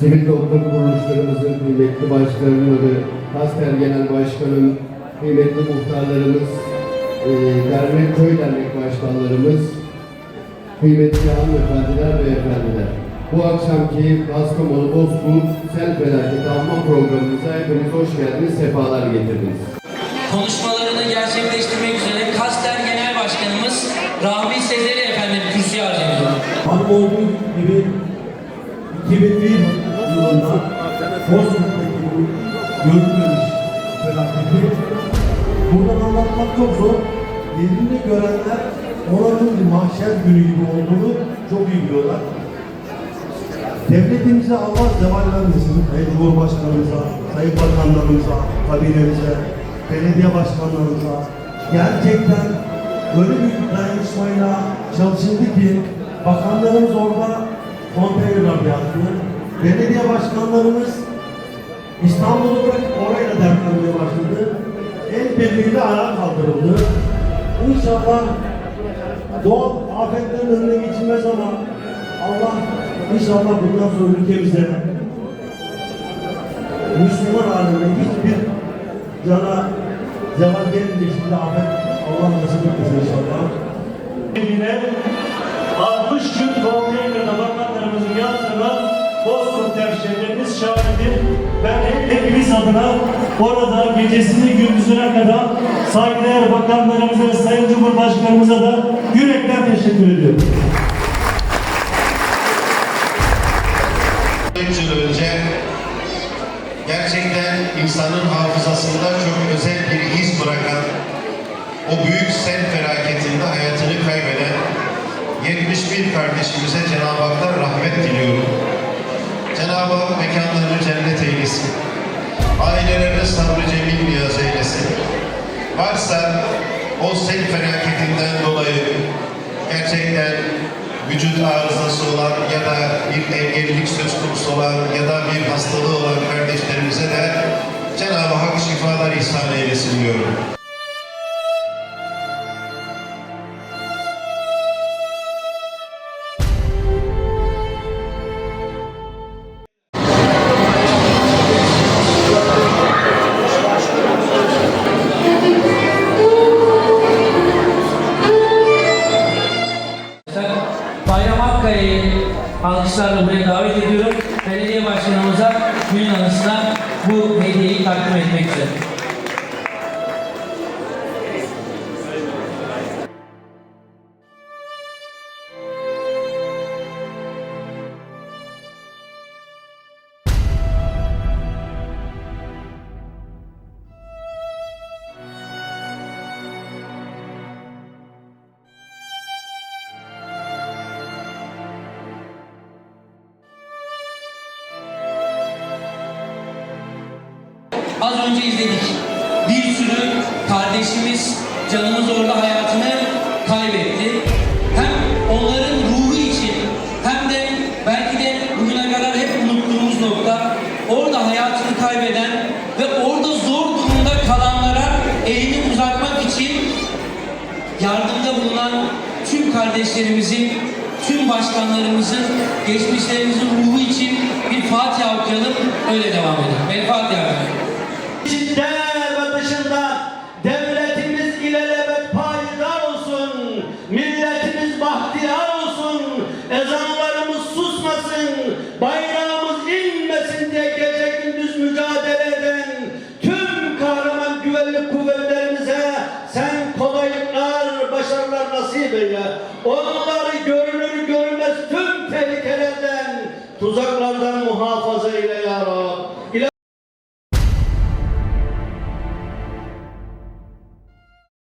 sivil toplum kuruluşlarımızın kıymetli başkanları, Kastel Genel Başkanım, kıymetli muhtarlarımız, e, dernek köy dernek başkanlarımız, kıymetli hanımefendiler ve efendiler. Bu akşamki Kastamonu Bozkurt Sel Felaket Anma programımıza hepiniz hoş geldiniz, sefalar getirdiniz. konuşmalarını gerçekleştirmek üzere Kaster Genel Başkanımız Rahmi Sezeri Efendi kürsüye arz ediyor. Malum olduğu gibi 2001 yılında Bozkurt'taki bu görülmemiş felaketi buradan anlatmak çok zor. Yerinde görenler oranın bir mahşer günü gibi olduğunu çok iyi biliyorlar. Devletimize Allah zeval vermesin. Sayın Cumhurbaşkanımıza, Sayın Bakanlarımıza, kabinemize, belediye başkanlarımıza gerçekten böyle bir dayanışmayla çalışıldı ki bakanlarımız orada konteynerler yaptı. Belediye başkanlarımız İstanbul'u bırakıp orayla dertlenmeye başladı. El birliğiyle ayağa kaldırıldı. İnşallah doğal afetlerin önüne geçilmez ama Allah inşallah bundan sonra ülkemize Müslüman alemine hiçbir cana zeval gelmeyecek şekilde afet Allah nasip etmesin inşallah. Yine 60 gün konteynerde Ben hep hepimiz adına orada gecesini gündüzüne kadar saygıdeğer bakanlarımıza ve Sayın Cumhurbaşkanımıza da yürekten teşekkür ediyorum. 3 yıl önce gerçekten insanın hafızasında çok özel bir iz bırakan o büyük sel felaketinde hayatını kaybeden 71 kardeşimize Cenab-ı Hak'tan rahmet diliyorum. Cenab-ı Hak mekanlarını cennet eylesin. Ailelerine sabrı cemil niyaz eylesin. Varsa o sel felaketinden dolayı gerçekten vücut arızası olan ya da bir engellilik söz konusu olan ya da bir hastalığı olan kardeşlerimize de Cenab-ı Hak şifalar ihsan eylesin diyorum. Alkışlarla buraya davet ediyorum. Belediye Başkanımıza günün anısına bu hediyeyi takdim etmek üzere. Az önce izledik. Bir sürü kardeşimiz, canımız orada hayatını kaybetti. Hem onların ruhu için hem de belki de bugüne kadar hep unuttuğumuz nokta orada hayatını kaybeden ve orada zor durumda kalanlara elini uzatmak için yardımda bulunan tüm kardeşlerimizin, tüm başkanlarımızın, geçmişlerimizin ruhu için bir Fatiha okuyalım, öyle devam edelim. El Fatiha içinde ve dışında devletimiz ilelebet payidar olsun. Milletimiz bahtiyar olsun. Ezanlarımız susmasın. Bayrağımız inmesin diye gece gündüz mücadele eden tüm kahraman güvenlik kuvvetlerimize sen kolaylıklar, başarılar nasip eyle. Onları görünür görünmez tüm tehlikelerden, tuzaklardan muhafaza eyle ya Rabbi.